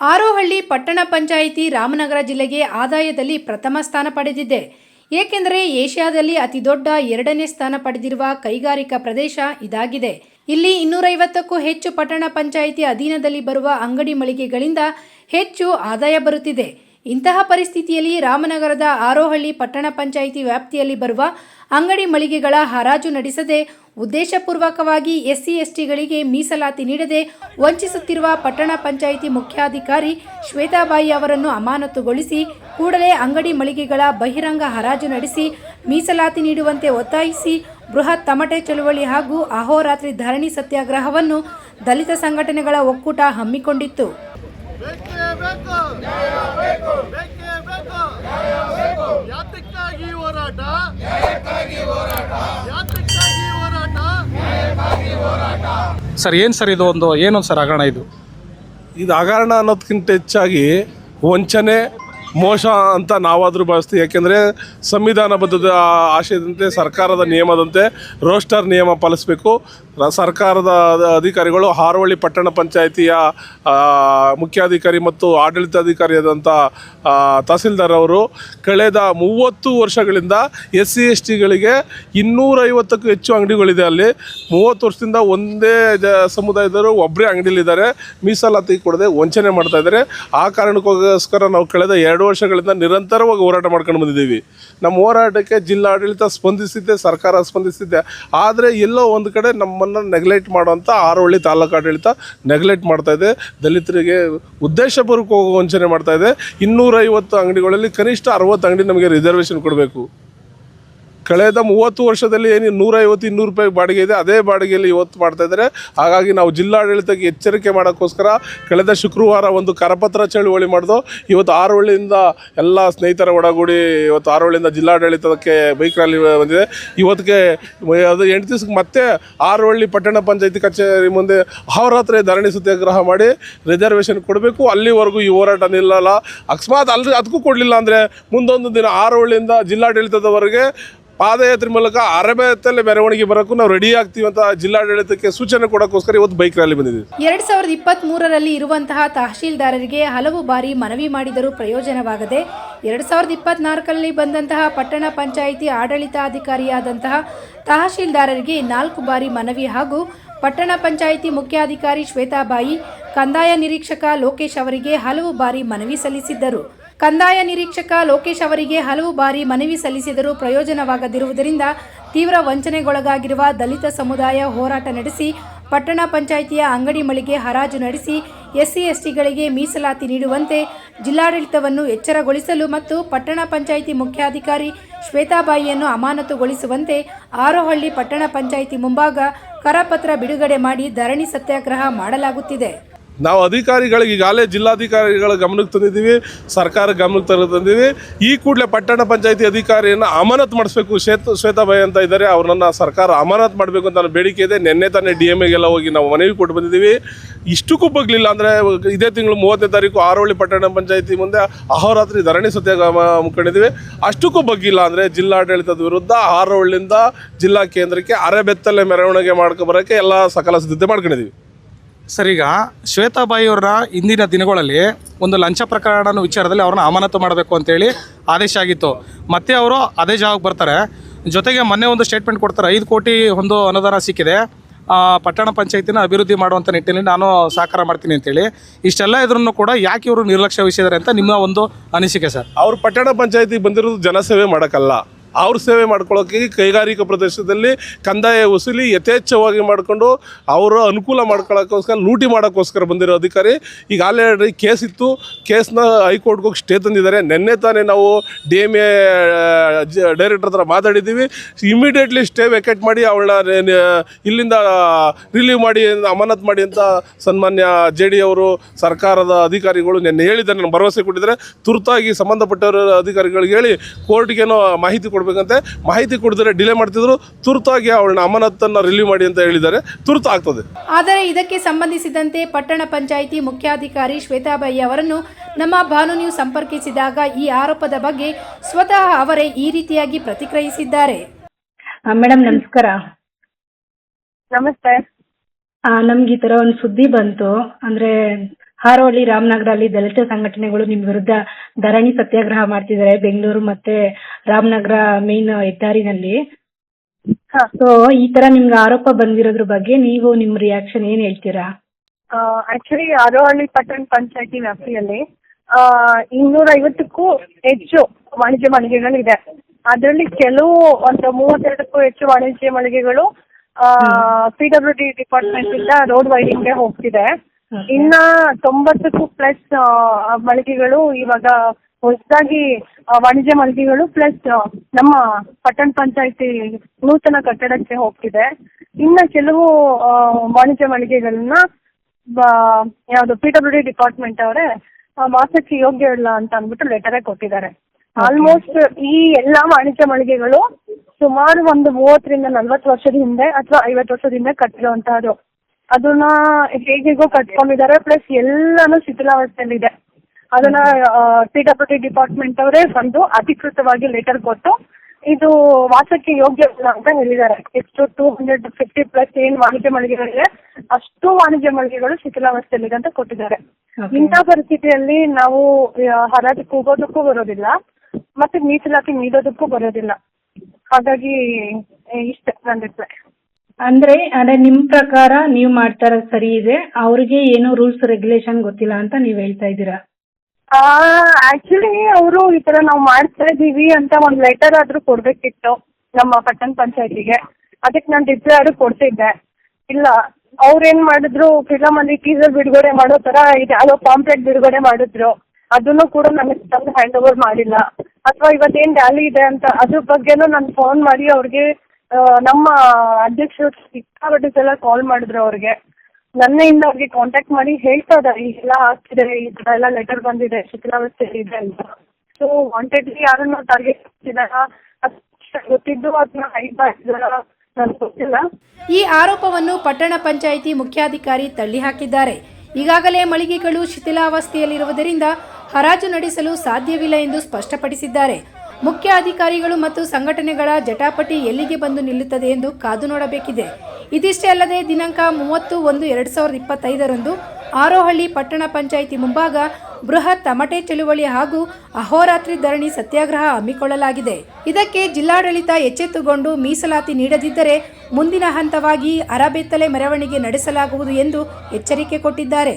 ಆರೋಹಳ್ಳಿ ಪಟ್ಟಣ ಪಂಚಾಯಿತಿ ರಾಮನಗರ ಜಿಲ್ಲೆಗೆ ಆದಾಯದಲ್ಲಿ ಪ್ರಥಮ ಸ್ಥಾನ ಪಡೆದಿದೆ. ಏಕೆಂದರೆ ಏಷ್ಯಾದಲ್ಲಿ ಅತಿದೊಡ್ಡ ಎರಡನೇ ಸ್ಥಾನ ಪಡೆದಿರುವ ಕೈಗಾರಿಕಾ ಪ್ರದೇಶ ಇದಾಗಿದೆ. ಇಲ್ಲಿ ಇನ್ನೂರೈವತ್ತಕ್ಕೂ ಹೆಚ್ಚು ಪಟ್ಟಣ ಪಂಚಾಯಿತಿ ಅಧೀನದಲ್ಲಿ ಬರುವ ಅಂಗಡಿ ಮಳಿಗೆಗಳಿಂದ ಹೆಚ್ಚು ಆದಾಯ ಬರುತ್ತಿದೆ. ಇಂತಹ ಪರಿಸ್ಥಿತಿಯಲ್ಲಿ ರಾಮನಗರದ ಆರೋಹಳ್ಳಿ ಪಟ್ಟಣ ಪಂಚಾಯಿತಿ ವ್ಯಾಪ್ತಿಯಲ್ಲಿ ಬರುವ ಅಂಗಡಿ ಮಳಿಗೆಗಳ ಹರಾಜು ನಡೆಸದೆ ಉದ್ದೇಶಪೂರ್ವಕವಾಗಿ ಎಸ್ಸಿ ಎಸ್ಟಿಗಳಿಗೆ ಮೀಸಲಾತಿ ನೀಡದೆ ವಂಚಿಸುತ್ತಿರುವ ಪಟ್ಟಣ ಪಂಚಾಯಿತಿ ಮುಖ್ಯಾಧಿಕಾರಿ ಶ್ವೇತಾಬಾಯಿ ಅವರನ್ನು ಅಮಾನತುಗೊಳಿಸಿ ಕೂಡಲೇ ಅಂಗಡಿ ಮಳಿಗೆಗಳ ಬಹಿರಂಗ ಹರಾಜು ನಡೆಸಿ ಮೀಸಲಾತಿ ನೀಡುವಂತೆ ಒತ್ತಾಯಿಸಿ ಬೃಹತ್ ತಮಟೆ ಚಳುವಳಿ ಹಾಗೂ ಅಹೋರಾತ್ರಿ ಧರಣಿ ಸತ್ಯಾಗ್ರಹವನ್ನು ದಲಿತ ಸಂಘಟನೆಗಳ ಒಕ್ಕೂಟ ಹಮ್ಮಿಕೊಂಡಿತ್ತು. ಬೇಕೇ ಬೇಕು ಬೇಕೇ ಬೇಕು ಯಾತಕ್ಕಾಗಿ ಹೋರಾಟ? ಯಾತಕ್ಕಾಗಿ ಹೋರಾಟ. ಸರ್, ಏನು ಸರ್ ಇದು ಒಂದು ಏನು ಸರ್ ಹಗರಣ ಇದು? ಇದು ಹಗರಣ ಅನ್ನೋದಕ್ಕಿಂತ ಹೆಚ್ಚಾಗಿ ವಂಚನೆ, ಮೋಸ ಅಂತ ನಾವಾದರೂ ಭಾವಿಸ್ತೀವಿ. ಯಾಕೆಂದರೆ ಸಂವಿಧಾನಬದ್ಧದ ಆಶಯದಂತೆ, ಸರ್ಕಾರದ ನಿಯಮದಂತೆ ರೋಸ್ಟರ್ ನಿಯಮ ಪಾಲಿಸಬೇಕು. ಸರ್ಕಾರದ ಅಧಿಕಾರಿಗಳು ಹಾರವಳ್ಳಿ ಪಟ್ಟಣ ಪಂಚಾಯಿತಿಯ ಮುಖ್ಯಾಧಿಕಾರಿ ಮತ್ತು ಆಡಳಿತಾಧಿಕಾರಿಯಾದಂಥ ತಹಸೀಲ್ದಾರ್ ಅವರು ಕಳೆದ ಮೂವತ್ತು ವರ್ಷಗಳಿಂದ ಎಸ್ ಸಿ ಎಸ್ ಟಿಗಳಿಗೆ ಇನ್ನೂರೈವತ್ತಕ್ಕೂ ಹೆಚ್ಚು ಅಂಗಡಿಗಳಿದೆ ಅಲ್ಲಿ. ಮೂವತ್ತು ವರ್ಷದಿಂದ ಒಂದೇ ಜ, ಸಮುದಾಯದವರು ಒಬ್ಬರೇ ಅಂಗಡಿಲಿದ್ದಾರೆ ಮೀಸಲಾತಿ ಕೊಡದೆ ವಂಚನೆ ಮಾಡ್ತಾ ಇದ್ದಾರೆ. ಆ ಕಾರಣಕ್ಕೋಸ್ಕರ ನಾವು ಕಳೆದ ಎರಡು ವರ್ಷಗಳಿಂದ ನಿರಂತರವಾಗಿ ಹೋರಾಟ ಮಾಡ್ಕೊಂಡು ಬಂದಿದ್ದೀವಿ. ನಮ್ಮ ಹೋರಾಟಕ್ಕೆ ಜಿಲ್ಲಾಡಳಿತ ಸ್ಪಂದಿಸಿದ್ದೆ, ಸರ್ಕಾರ ಸ್ಪಂದಿಸಿದ್ದೆ. ಆದರೆ ಎಲ್ಲೋ ಒಂದು ಕಡೆ ನಮ್ಮನ್ನು ನೆಗ್ಲೆಕ್ಟ್ ಮಾಡುವಂಥ ಆರೋಳ್ಳಿ ತಾಲೂಕು ಆಡಳಿತ ನೆಗ್ಲೆಕ್ಟ್ ಮಾಡ್ತಾ ಇದೆ. ದಲಿತರಿಗೆ ಉದ್ದೇಶಪೂರ್ವಕ ವಂಚನೆ ಮಾಡ್ತಾ ಇದೆ. ಇನ್ನೂರೈವತ್ತು ಅಂಗಡಿಗಳಲ್ಲಿ ಕನಿಷ್ಠ ಅರವತ್ತು ಅಂಗಡಿ ನಮಗೆ ರಿಸರ್ವೇಷನ್ ಕೊಡಬೇಕು. ಕಳೆದ ಮೂವತ್ತು ವರ್ಷದಲ್ಲಿ ಏನು ನೂರೈವತ್ತು, ಇನ್ನೂರು ರೂಪಾಯಿ ಬಾಡಿಗೆ ಇದೆ, ಅದೇ ಬಾಡಿಗೆಯಲ್ಲಿ ಇವತ್ತು ಮಾಡ್ತಾ ಇದ್ದಾರೆ. ಹಾಗಾಗಿ ನಾವು ಜಿಲ್ಲಾಡಳಿತಕ್ಕೆ ಎಚ್ಚರಿಕೆ ಮಾಡೋಕ್ಕೋಸ್ಕರ ಕಳೆದ ಶುಕ್ರವಾರ ಒಂದು ಕರಪತ್ರ ಚಳುವಳಿ ಮಾಡಿದು, ಇವತ್ತು ಆರೋಳಿಯಿಂದ ಎಲ್ಲ ಸ್ನೇಹಿತರ ಒಡಗೂಡಿ ಇವತ್ತು ಆರೋಹಳ್ಳಿಯಿಂದ ಜಿಲ್ಲಾಡಳಿತಕ್ಕೆ ಬೈಕ್ ರ್ಯಾಲಿ ಬಂದಿದೆ. ಇವತ್ತಿಗೆ ಅದು ಎಂಟು ದಿವಸಕ್ಕೆ ಮತ್ತೆ ಆರೋಳ್ಳಿ ಪಟ್ಟಣ ಪಂಚಾಯತಿ ಕಚೇರಿ ಮುಂದೆ ಅಹೋರಾತ್ರಿ ಧರಣಿ ಸತ್ಯಾಗ್ರಹ ಮಾಡಿ ರಿಸರ್ವೇಷನ್ ಕೊಡಬೇಕು. ಅಲ್ಲಿವರೆಗೂ ಈ ಹೋರಾಟ ನಿಲ್ಲಲ್ಲ. ಅಕಸ್ಮಾತ್ ಅಲ್ಲಿ ಅದಕ್ಕೂ ಕೊಡಲಿಲ್ಲ ಅಂದರೆ ಮುಂದೊಂದು ದಿನ ಆರೋಹಳ್ಳಿಯಿಂದ ಜಿಲ್ಲಾಡಳಿತದವರೆಗೆ ಪಾದಯಾತ್ರೆ ಮೂಲಕ ಅರಬೆತ್ತಲ್ಲಿ ಮೆರವಣಿಗೆ ಬರೋಕ್ಕೂ ನಾವು ರೆಡಿ ಆಗ್ತೀವಿ ಅಂತ ಜಿಲ್ಲಾಡಳಿತಕ್ಕೆ ಸೂಚನೆ ಕೊಡೋಕ್ಕೋಸ್ಕರ ಇವತ್ತು ಬೈಕ್ ರ್ಯಾಲಿ ಬಂದಿದೆ. ಎರಡ್ ಸಾವಿರದ ಇಪ್ಪತ್ತ್ ಮೂರರಲ್ಲಿ ಇರುವಂತಹ ತಹಶೀಲ್ದಾರರಿಗೆ ಹಲವು ಬಾರಿ ಮನವಿ ಮಾಡಿದರೂ ಪ್ರಯೋಜನವಾಗದೆ ಎರಡ್ ಸಾವಿರದ ಇಪ್ಪತ್ನಾಲ್ಕರಲ್ಲಿ ಬಂದಂತಹ ಪಟ್ಟಣ ಪಂಚಾಯಿತಿ ಆಡಳಿತಾಧಿಕಾರಿಯಾದಂತಹ ತಹಶೀಲ್ದಾರರಿಗೆ ನಾಲ್ಕು ಬಾರಿ ಮನವಿ ಹಾಗೂ ಪಟ್ಟಣ ಪಂಚಾಯಿತಿ ಮುಖ್ಯಾಧಿಕಾರಿ ಶ್ವೇತಾಬಾಯಿ, ಕಂದಾಯ ನಿರೀಕ್ಷಕ ಲೋಕೇಶ್ ಅವರಿಗೆ ಹಲವು ಬಾರಿ ಮನವಿ ಸಲ್ಲಿಸಿದ್ದರು. ಕಂದಾಯ ನಿರೀಕ್ಷಕ ಲೋಕೇಶ್ ಅವರಿಗೆ ಹಲವು ಬಾರಿ ಮನವಿ ಸಲ್ಲಿಸಿದರೂ ಪ್ರಯೋಜನವಾಗದಿರುವುದರಿಂದ ತೀವ್ರ ವಂಚನೆಗೊಳಗಾಗಿರುವ ದಲಿತ ಸಮುದಾಯ ಹೋರಾಟ ನಡೆಸಿ, ಪಟ್ಟಣ ಪಂಚಾಯಿತಿಯ ಅಂಗಡಿ ಮಳಿಗೆ ಹರಾಜು ನಡೆಸಿ, ಎಸ್ಸಿ ಎಸ್ಟಿಗಳಿಗೆ ಮೀಸಲಾತಿ ನೀಡುವಂತೆ ಜಿಲ್ಲಾಡಳಿತವನ್ನು ಎಚ್ಚರಗೊಳಿಸಲು ಮತ್ತು ಪಟ್ಟಣ ಪಂಚಾಯಿತಿ ಮುಖ್ಯಾಧಿಕಾರಿ ಶ್ವೇತಾಬಾಯಿಯನ್ನು ಅಮಾನತುಗೊಳಿಸುವಂತೆ ಆರೋಹಳ್ಳಿ ಪಟ್ಟಣ ಪಂಚಾಯಿತಿ ಮುಂಭಾಗ ಕರಪತ್ರ ಬಿಡುಗಡೆ ಮಾಡಿ ಧರಣಿ ಸತ್ಯಾಗ್ರಹ ಮಾಡಲಾಗುತ್ತಿದೆ. ನಾವು ಅಧಿಕಾರಿಗಳಿಗೆ ಈಗಾಗಲೇ ಜಿಲ್ಲಾಧಿಕಾರಿಗಳ ಗಮನಕ್ಕೆ ತಂದಿದ್ದೀವಿ, ಸರ್ಕಾರ ಗಮನಕ್ಕೆ ತರ ತಂದಿದ್ದೀವಿ. ಈ ಕೂಡಲೇ ಪಟ್ಟಣ ಪಂಚಾಯತಿ ಅಧಿಕಾರಿಯನ್ನು ಅಮಾನತ್ ಮಾಡಿಸ್ಬೇಕು. ಶ್ವೇತ, ಶ್ವೇತಾಬಾಯಿ ಅಂತ ಇದ್ದಾರೆ, ಅವ್ರನ್ನ ಸರ್ಕಾರ ಅಮಾನತ್ ಮಾಡಬೇಕು ಅಂತ ನನ್ನ ಬೇಡಿಕೆ ಇದೆ. ನಿನ್ನೆ ತಾನೇ ಡಿ ಎಂ ಎಗೆಲ್ಲ ಹೋಗಿ ನಾವು ಮನವಿ ಕೊಟ್ಟು ಬಂದಿದ್ದೀವಿ. ಇಷ್ಟಕ್ಕೂ ಬಗ್ಲಿಲ್ಲ ಅಂದರೆ ಇದೇ ತಿಂಗಳು ಮೂವತ್ತನೇ ತಾರೀಕು ಆರೋಳಿ ಪಟ್ಟಣ ಪಂಚಾಯತಿ ಮುಂದೆ ಅಹೋರಾತ್ರಿ ಧರಣಿ ಸತ್ಯಾಗ್ರಹ ಮುಖಂಡಿದ್ದೀವಿ. ಅಷ್ಟಕ್ಕೂ ಬಗ್ಗಿಲ್ಲ ಅಂದರೆ ಜಿಲ್ಲಾಡಳಿತದ ವಿರುದ್ಧ ಆರೋಳಿಂದ ಜಿಲ್ಲಾ ಕೇಂದ್ರಕ್ಕೆ ಅರೆಬೆತ್ತಲೆ ಮೆರವಣಿಗೆ ಮಾಡ್ಕೊ ಬರೋಕ್ಕೆ ಎಲ್ಲ ಸಕಲ ಸಿದ್ಧತೆ ಮಾಡ್ಕೊಂಡಿದ್ದೀವಿ. ಸರ್, ಈಗ ಶ್ವೇತಾಬಾಯಿ ಅವರ ಇಂದಿನ ದಿನಗಳಲ್ಲಿ ಒಂದು ಲಂಚ ಪ್ರಕರಣ ವಿಚಾರದಲ್ಲಿ ಅವ್ರನ್ನ ಅಮಾನತು ಮಾಡಬೇಕು ಅಂತೇಳಿ ಆದೇಶ ಆಗಿತ್ತು. ಮತ್ತೆ ಅವರು ಅದೇ ಜಾಗಕ್ಕೆ ಬರ್ತಾರೆ. ಜೊತೆಗೆ ಮೊನ್ನೆ ಒಂದು ಸ್ಟೇಟ್ಮೆಂಟ್ ಕೊಡ್ತಾರೆ. ಐದು ಕೋಟಿ ಒಂದು ಅನುದಾನ ಸಿಕ್ಕಿದೆ. ಪಟ್ಟಣ ಪಂಚಾಯತಿನ ಅಭಿವೃದ್ಧಿ ಮಾಡುವಂಥ ನಿಟ್ಟಿನಲ್ಲಿ ನಾನು ಸಹಕಾರ ಮಾಡ್ತೀನಿ ಅಂತೇಳಿ ಇಷ್ಟೆಲ್ಲ ಇದ್ರೂ ಕೂಡ ಯಾಕೆ ಇವರು ನಿರ್ಲಕ್ಷ್ಯ ವಹಿಸಿದ್ದಾರೆ ಅಂತ ನಿಮ್ಮ ಒಂದು ಅನಿಸಿಕೆ ಸರ್? ಅವರು ಪಟ್ಟಣ ಪಂಚಾಯತಿಗೆ ಬಂದಿರೋದು ಜನಸೇವೆ ಮಾಡೋಕ್ಕಲ್ಲ. ಅವ್ರ ಸೇವೆ ಮಾಡ್ಕೊಳ್ಳೋಕೆ ಕೈಗಾರಿಕಾ ಪ್ರದೇಶದಲ್ಲಿ ಕಂದಾಯ ವಸೂಲಿ ಯಥೇಚ್ಛವಾಗಿ ಮಾಡಿಕೊಂಡು ಅವರ ಅನುಕೂಲ ಮಾಡ್ಕೊಳ್ಳೋಕ್ಕೋಸ್ಕರ, ಲೂಟಿ ಮಾಡೋಕ್ಕೋಸ್ಕರ ಬಂದಿರೋ ಅಧಿಕಾರಿ, ಈಗ ಆಲ್ರೆಡಿ ಕೇಸ್ ಇತ್ತು. ಕೇಸ್ನ ಹೈಕೋರ್ಟ್ಗೆ ಹೋಗಿ ಸ್ಟೇ ತಂದಿದ್ದಾರೆ. ನಿನ್ನೆ ತಾನೇ ನಾವು ಡಿ ಎಂ ಎ ಡೈರೆಕ್ಟರ್ ಹತ್ರ ಮಾತಾಡಿದ್ದೀವಿ. ಇಮಿಡಿಯೇಟ್ಲಿ ಸ್ಟೇ ವೆಕೆಟ್ ಮಾಡಿ ಅವಳನ್ನ ಇಲ್ಲಿಂದ ರಿಲೀವ್ ಮಾಡಿ, ಅಮಾನತ್ ಮಾಡಿ ಅಂತ ಸನ್ಮಾನ್ಯ ಜೆ ಡಿ ಅವರು ಸರ್ಕಾರದ ಅಧಿಕಾರಿಗಳು ನಿನ್ನೆ ಹೇಳಿದ್ದಾರೆ. ನಾನು ಭರವಸೆ ಕೊಟ್ಟಿದ್ದಾರೆ. ತುರ್ತಾಗಿ ಸಂಬಂಧಪಟ್ಟವರ ಅಧಿಕಾರಿಗಳಿಗೆ ಹೇಳಿ, ಕೋರ್ಟ್ಗೇನೋ ಮಾಹಿತಿ ಕೊಡಬೇಕಂತೆ ಮಾಹಿತಿ ಕೊಡಿದ್ರೆ ಡಿಲೇ ಮಾಡ್ತಿದ್ರು ತುರ್ತಾಗಿ ಅವಳನ್ನ ಅಮಾನತನ್ನು ರಿಲೀವ್ ಮಾಡಿ ಅಂತ ಹೇಳಿದ್ದಾರೆ. ತುರ್ತು ಆಗ್ತದೆ ಆದರೆ ಇದಕ್ಕೆ ಸಂಬಂಧಿಸಿದಂತೆ ಪಟ್ಟಣ ಪಂಚಾಯಿತಿ ಮುಖ್ಯಾಧಿಕಾರಿ ಶ್ವೇತಾಬಾಯಿ ಅವರನ್ನು ನಮ್ಮ ಭಾನು ನ್ಯೂಸ್ ಸಂಪರ್ಕಿಸಿದಾಗ ಈ ಆರೋಪದ ಬಗ್ಗೆ ಸ್ವತಃ ಅವರೇ ಈ ರೀತಿಯಾಗಿ ಪ್ರತಿಕ್ರಿಯಿಸಿದ್ದಾರೆ. ಮೇಡಮ್ ನಮಸ್ಕಾರ. ನಮಸ್ತೆ. ಆ, ನಮ್ಗೆ ಈ ತರ ಒಂದು ಸುದ್ದಿ ಬಂತು. ಅಂದರೆ ಹಾರೋಹಳ್ಳಿ ರಾಮನಗರಲ್ಲಿ ದಲಿತ ಸಂಘಟನೆಗಳು ನಿಮ್ ವಿರುದ್ಧ ಧರಣಿ ಸತ್ಯಾಗ್ರಹ ಮಾಡ್ತಿದ್ದಾರೆ ಬೆಂಗಳೂರು ಮತ್ತೆ ರಾಮನಗರ ಮೇನ್ ಹೆದ್ದಾರಿನಲ್ಲಿ. ಸೊ ಈ ತರ ನಿಮ್ಗೆ ಆರೋಪ ಬಂದಿರೋದ್ರ ಬಗ್ಗೆ ನೀವು ನಿಮ್ ರಿಯಾಕ್ಷನ್ ಏನ್ ಹೇಳ್ತೀರಾ? ಆಕ್ಚುಲಿ ಅರೋಹಳ್ಳಿ ಪಟ್ಟಣ ಪಂಚಾಯತಿ ವ್ಯಾಪ್ತಿಯಲ್ಲಿ ಇನ್ನೂರ ಐವತ್ತಕ್ಕೂ ಹೆಚ್ಚು ವಾಣಿಜ್ಯ ಮಳಿಗೆಗಳಿದೆ. ಅದರಲ್ಲಿ ಕೆಲವು ಒಂದು ಮೂವತ್ತೆರಡಕ್ಕೂ ಹೆಚ್ಚು ವಾಣಿಜ್ಯ ಮಳಿಗೆಗಳು ಪಿ ಡಬ್ಲ್ಯೂ ಡಿ ಡಿಪಾರ್ಟ್ಮೆಂಟ್ ಇಂದ ರೋಡ್ ವೈಡಿಂಗ್ಗೆ ಹೋಗ್ತಿದೆ. ಇನ್ನ ತೊಂಬತ್ತಕ್ಕೂ ಪ್ಲಸ್ ಮಳಿಗೆಗಳು ಇವಾಗ ಹೊಸದಾಗಿ ವಾಣಿಜ್ಯ ಮಳಿಗೆಗಳು ಪ್ಲಸ್ ನಮ್ಮ ಪಟ್ಟಣ ಪಂಚಾಯತಿ ನೂತನ ಕಟ್ಟಡಕ್ಕೆ ಹೋಗ್ತಿದೆ. ಇನ್ನ ಕೆಲವು ವಾಣಿಜ್ಯ ಮಳಿಗೆಗಳನ್ನ ಯಾವುದು ಪಿ ಡಬ್ಲ್ಯೂ ಡಿ ಡಿಪಾರ್ಟ್ಮೆಂಟ್ ಅವರೇ ವಾಸಕ್ಕೆ ಯೋಗ್ಯ ಇಲ್ಲ ಅಂತ ಅಂದ್ಬಿಟ್ಟು ಲೆಟರೇ ಕೊಟ್ಟಿದ್ದಾರೆ. ಆಲ್ಮೋಸ್ಟ್ ಈ ಎಲ್ಲಾ ವಾಣಿಜ್ಯ ಮಳಿಗೆಗಳು ಸುಮಾರು ಒಂದು ಮೂವತ್ತರಿಂದ ನಲ್ವತ್ತು ವರ್ಷದ ಹಿಂದೆ ಅಥವಾ ಐವತ್ತು ವರ್ಷದ ಹಿಂದೆ ಕಟ್ಟಿರುವಂತಹದ್ದು. ಅದನ್ನ ಹೇಗೆಗೋ ಕಟ್ಕೊಂಡಿದ್ದಾರೆ ಪ್ಲಸ್ ಎಲ್ಲಾನು ಶಿಥಿಲಾವಸ್ಥೆಯಲ್ಲಿದೆ ಅದನ್ನ ಪಿ ಡಬ್ಲ್ಯೂ ಡಿ ಡಿಪಾರ್ಟ್ಮೆಂಟ್ ಅವರೇ ಬಂದು ಅಧಿಕೃತವಾಗಿ ಲೆಟರ್ ಕೊಟ್ಟು ಇದು ವಾಸಕ್ಕೆ ಯೋಗ್ಯ ಇಲ್ಲ ಅಂತ ಹೇಳಿದ್ದಾರೆ. ಎಷ್ಟು ಟೂ ಹಂಡ್ರೆಡ್ ಫಿಫ್ಟಿ ಪ್ಲಸ್ ಏನ್ ವಾಣಿಜ್ಯ ಮಳಿಗೆಗಳಿವೆ ಅಷ್ಟು ವಾಣಿಜ್ಯ ಮಳಿಗೆಗಳು ಶಿಥಿಲಾವಸ್ಥೆಯಲ್ಲಿದೆ ಅಂತ ಕೊಟ್ಟಿದ್ದಾರೆ. ಇಂಥ ಪರಿಸ್ಥಿತಿಯಲ್ಲಿ ನಾವು ಹರಾಜು ಕೂಗೋದಕ್ಕೂ ಬರೋದಿಲ್ಲ ಮತ್ತೆ ಮೀಸಲಾತಿ ನೀಡೋದಕ್ಕೂ ಬರೋದಿಲ್ಲ. ಹಾಗಾಗಿ ಇಷ್ಟ ನನ್ನ ರಿಪ್ಲೈ ಅಂದ್ರೆ ಅದೇ ನಿಮ್ ಪ್ರಕಾರ ನೀವು ಮಾಡ್ತಾರ ಸರಿ ಇದೆ, ಅವ್ರಿಗೆ ಏನು ರೂಲ್ಸ್ ರೆಗ್ಯುಲೇಷನ್ ಗೊತ್ತಿಲ್ಲ ಅಂತ ನೀವ್ ಹೇಳ್ತಾ ಇದ್ದೀರಾ? ಆಕ್ಚುಲಿ ಅವರು ಈ ತರ ನಾವು ಮಾಡ್ತಾ ಇದೀವಿ ಅಂತ ಒಂದ್ ಲೆಟರ್ ಆದ್ರೂ ಕೊಡ್ಬೇಕಿತ್ತು ನಮ್ಮ ಪಟ್ಟಣ ಪಂಚಾಯತಿಗೆ. ಅದಕ್ಕೆ ನಾನು ಡಿಪ್ಲೇ ಆದ್ರೂ ಕೊಡ್ತಿದ್ದೆ. ಇಲ್ಲ ಅವ್ರೇನ್ ಮಾಡಿದ್ರು ಫಿಲಮ್ ಅಲ್ಲಿ ಟೀಸರ್ ಬಿಡುಗಡೆ ಮಾಡೋ ತರ ಇದು, ಯಾವ್ದೋ ಪಾಂಪ್ಲೆಟ್ ಬಿಡುಗಡೆ ಮಾಡಿದ್ರು. ಅದನ್ನು ಕೂಡ ನನಗೆ ತಂದು ಹ್ಯಾಂಡ್ ಓವರ್ ಮಾಡಿಲ್ಲ. ಅಥವಾ ಇವತ್ತೇನ್ ರ್ಯಾಲಿ ಇದೆ ಅಂತ, ಅದ್ರ ಬಗ್ಗೆನೂ ನಾನು ಫೋನ್ ಮಾಡಿ ಅವ್ರಿಗೆ ನಮ್ಮ ಅಧ್ಯಕ್ಷರು ಸಿಕ್ಕಾಪಟ್ಟೆ ಸಲ ಕಾಲ್ ಮಾಡಿದ್ರು ಅವ್ರಿಗೆ. ನನ್ನೆಯಿಂದ ಅವ್ರಿಗೆ ಕಾಂಟ್ಯಾಕ್ಟ್ ಮಾಡಿ ಹೇಳ್ತಾ ಇದ್ದಾರೆ ಎಲ್ಲ ಆಗ್ತಿದೆ, ಈ ತರ ಎಲ್ಲ ಲೆಟರ್ ಬಂದಿದೆ ಶಿಥಿಲಾವಸ್ಥೆ ಇದೆ ಅಂತ. ಸೊ ವಾಂಟೆಡ್ಲಿ ಯಾರನ್ನ ಟಾರ್ಗೆಟ್ ಮಾಡ್ತಿದಾರಾ ಗೊತ್ತಿದ್ದು ಅದನ್ನ ಹೈಡ್ ಮಾಡ್ತಿದಾರ ಈ ಆರೋಪವನ್ನು ಪಟ್ಟಣ ಪಂಚಾಯಿತಿ ಮುಖ್ಯಾಧಿಕಾರಿ ತಳ್ಳಿಹಾಕಿದ್ದಾರೆ ಈಗಾಗಲೇ ಮಳಿಗೆಗಳು ಶಿಥಿಲಾವಸ್ಥೆಯಲ್ಲಿರುವುದರಿಂದ ಹರಾಜು ನಡೆಸಲು ಸಾಧ್ಯವಿಲ್ಲ ಎಂದು ಸ್ಪಷ್ಟಪಡಿಸಿದ್ದಾರೆ. ಮುಖ್ಯ ಅಧಿಕಾರಿಗಳು ಮತ್ತು ಸಂಘಟನೆಗಳ ಜಟಾಪಟಿ ಎಲ್ಲಿಗೆ ಬಂದು ನಿಲ್ಲುತ್ತದೆ ಎಂದು ಕಾದು ನೋಡಬೇಕಿದೆ. ಇದಿಷ್ಟೇ ಅಲ್ಲದೆ ದಿನಾಂಕ ಮೂವತ್ತು ಒಂದು ಎರಡು ಸಾವಿರದ ಇಪ್ಪತ್ತೈದರಂದು ಆರೋಹಳ್ಳಿ ಪಟ್ಟಣ ಪಂಚಾಯಿತಿ ಮುಂಭಾಗ ಬೃಹತ್ ತಮಟೆ ಚಳುವಳಿ ಹಾಗೂ ಅಹೋರಾತ್ರಿ ಧರಣಿ ಸತ್ಯಾಗ್ರಹ ಹಮ್ಮಿಕೊಳ್ಳಲಾಗಿದೆ. ಇದಕ್ಕೆ ಜಿಲ್ಲಾಡಳಿತ ಎಚ್ಚೆತ್ತುಕೊಂಡು ಮೀಸಲಾತಿ ನೀಡದಿದ್ದರೆ ಮುಂದಿನ ಹಂತವಾಗಿ ಅರಬೆತ್ತಲೆ ಮೆರವಣಿಗೆ ನಡೆಸಲಾಗುವುದು ಎಂದು ಎಚ್ಚರಿಕೆ ಕೊಟ್ಟಿದ್ದಾರೆ.